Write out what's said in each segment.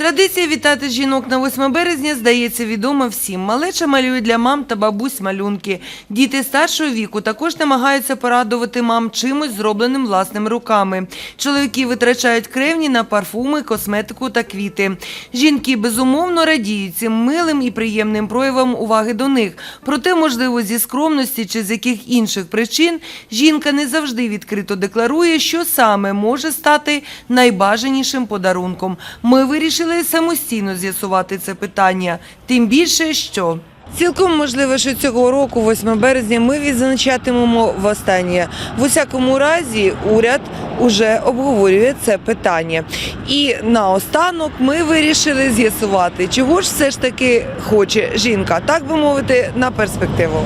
Традиція вітати жінок на 8 березня здається відома всім. Малеча малює для мам та бабусь малюнки. Діти старшого віку також намагаються порадувати мам чимось зробленим власними руками. Чоловіки витрачають кревні на парфуми, косметику та квіти. Жінки безумовно радіють цим милим і приємним проявам уваги до них. Проте, можливо, зі скромності чи з яких інших причин жінка не завжди відкрито декларує, що саме може стати найбажанішим подарунком. Ми вирішили самостійно з'ясувати це питання. Тим більше, що. Цілком можливо, що цього року, 8 березня, ми відзначатимемо востаннє. В усякому разі, уряд уже обговорює це питання. І наостанок ми вирішили з'ясувати, чого ж все ж таки хоче жінка, так би мовити, на перспективу.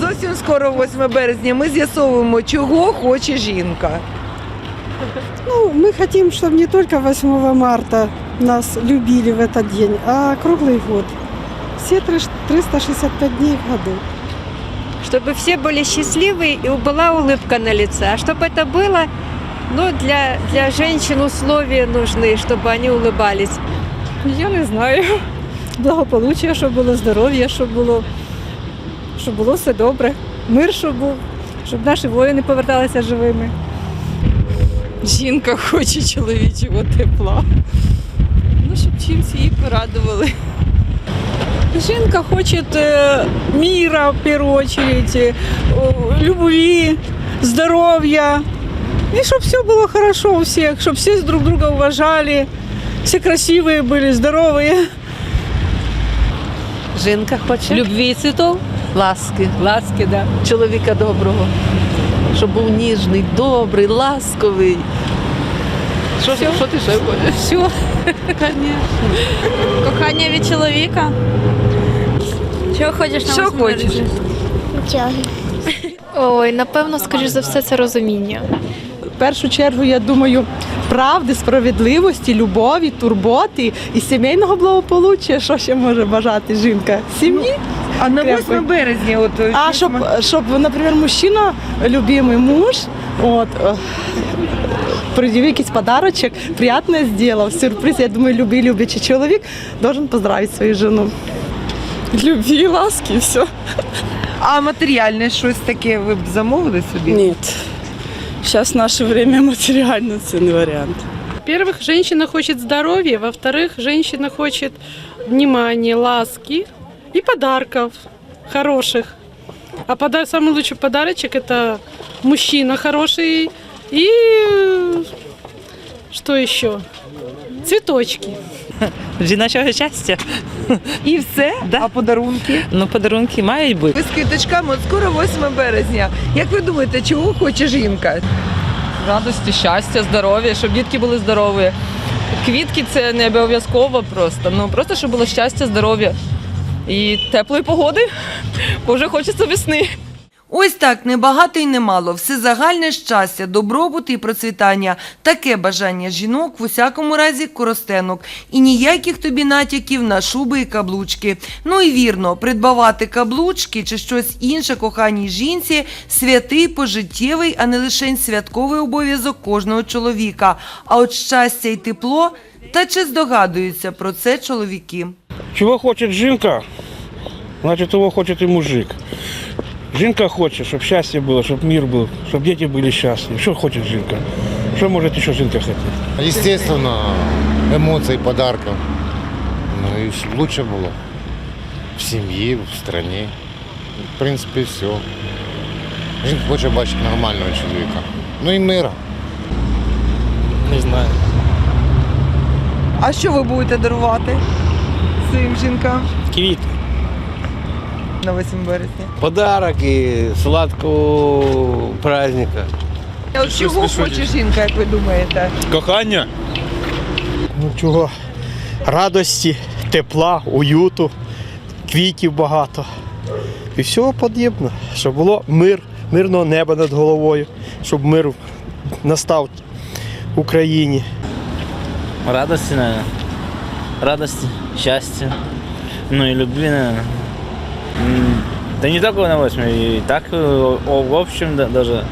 Зовсім скоро, 8 березня, ми з'ясовуємо, чого хоче жінка. Ну, мы хотим, чтобы не только 8 марта нас любили в этот день, а круглый год. Все триш- 365 дней в году. чтобы все были счастливы и была улыбка на лице. А чтобы это было, ну, для, для женщин условия нужны, чтобы они улыбались. Я не знаю. Благополуччя, щоб було здоров'я, щоб було, щоб було все добре. Мир, щоб був, щоб наші воїни поверталися живими. Жінка хоче чоловічого тепла. Ну, щоб чимось її порадували. Жінка хоче е, міра, в першу очередь, е, любові, здоров'я. І щоб все було хорошо у всіх, щоб всі друг друга уважали, всі красиві були, здорові. Жінка хоче Любві цвітов, ласки, ласки, да. чоловіка доброго, щоб був ніжний, добрий, ласковий. Що, що ти ще хочеш? Все. Кохання від чоловіка. Чого хочеш на Що хочеш? Нічого. Ой, напевно, скоріш за все, це розуміння. В першу чергу, я думаю, правди, справедливості, любові, турботи і сімейного благополуччя. Що ще може бажати жінка? Сім'ї. А на Крепко. 8 березня, от А щоб, щоб, наприклад, мужчина, любимий муж, от, е, придів якийсь подарочок, приятне зробив, сюрприз. Я думаю, любий люблячий чоловік должен поздравити свою жену. Любві, ласки, все. а матеріальне щось таке ви б замовили собі? Ні. Зараз наше время матеріально це не варіант. Во-первых, женщина хочет здоровья, во-вторых, женщина хочет внимания, ласки и подарков хороших. А пода- самый лучший подарочек это мужчина хороший и э, что еще? Цветочки. Жіночого щастя. І все? Да. А подарунки? Ну, подарунки мають бути. Ви з квіточками, от скоро 8 березня. Як ви думаєте, чого хоче жінка? радості, щастя, здоров'я, щоб дітки були здорові. Квітки це не обов'язково просто. Ну просто щоб було щастя, здоров'я і теплої погоди, бо вже хочеться весни. Ось так, небагато й немало. Всезагальне щастя, добробут і процвітання. Таке бажання жінок в усякому разі коростенок. І ніяких тобі натяків на шуби і каблучки. Ну і вірно, придбавати каблучки чи щось інше коханій жінці святий пожиттєвий, а не лише святковий обов'язок кожного чоловіка. А от щастя і тепло, та чи здогадуються про це чоловіки? Чего хочет жінка, значит его хочет и мужик. Жінка хоче, щоб щастя було, щоб мир був, щоб діти були щасливі. Що хоче жінка? Що може ще жінка хотіти? Естественно, эмоций, подарков. Ну и чтоб лучше было. В семье, в стране. В принципе, все. Жінка хоче бачити нормального чоловіка. Ну і мира. Не знаю. А що ви будете дарувати своїм жінкам Квіти. На 8 березня? Подарок і сладкого праздника. А от чого хоче жінка, як ви думаєте? Кохання? Ну чого? Радості, тепла, уюту, квітів багато. І всього подібне, щоб було мир, мирного неба над головою, щоб мир настав в Україні. Радості, наверное. Радости, счастья. Ну и любви, наверное. Да не только на 8, и так э, в общем да, даже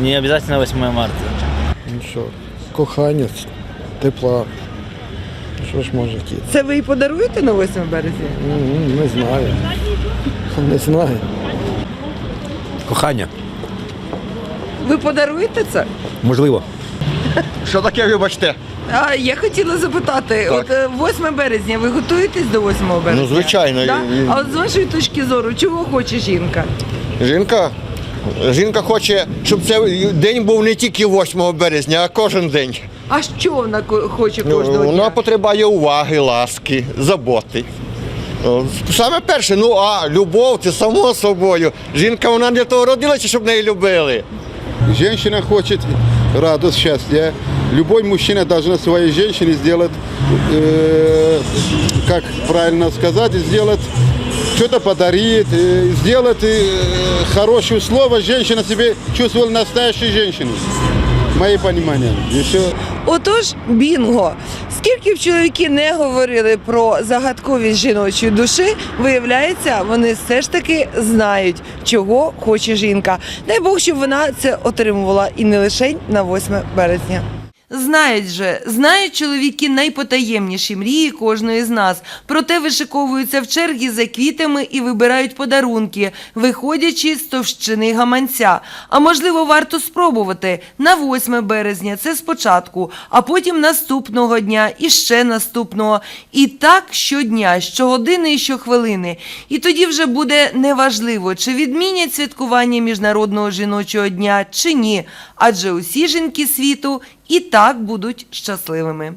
не обязательно 8 марта. Ну що, кохання, тепла, Що ж може ті? Це ви і подаруєте на 8 березня? Ну, Не знаю. Не знаю. Кохання, Ви подаруєте це? можливо. Що таке, вибачте? А я хотіла запитати, Так. от е, 8 березня, ви готуєтесь до 8 березня? Ну, звичайно, Да? і- А от з вашої точки зору, чого хоче жінка? Жінка, жінка хоче, щоб цей день був не тільки 8 березня, а кожен день. А що вона ко- хоче Ну, кожного Вона дня? потребує уваги, ласки, заботи. О, Саме перше, ну а любов це само собою. Жінка вона для того родилася, щоб неї любили. Женщина хочет радость, счастья. Любой мужчина должен своей женщине сделать, э, как правильно сказать, сделать что-то подарит, э, сделать э, хорошее слово, женщина себе чувствовала настоящей женщиной. Мои розуміння. Отож, бінго. Скільки б чоловіки не говорили про загадковість жіночої душі, виявляється, вони все ж таки знають, чого хоче жінка. Дай Бог, щоб вона це отримувала і не лише на 8 березня. Знають же, знають чоловіки найпотаємніші мрії кожної з нас. Проте вишиковуються в черги за квітами і вибирають подарунки, виходячи з товщини гаманця. А можливо, варто спробувати на 8 березня. Це спочатку, а потім наступного дня і ще наступного. І так щодня, щогодини і щохвилини. І тоді вже буде неважливо, чи відмінять святкування Міжнародного жіночого дня чи ні. Адже усі жінки світу і так будуть щасливими.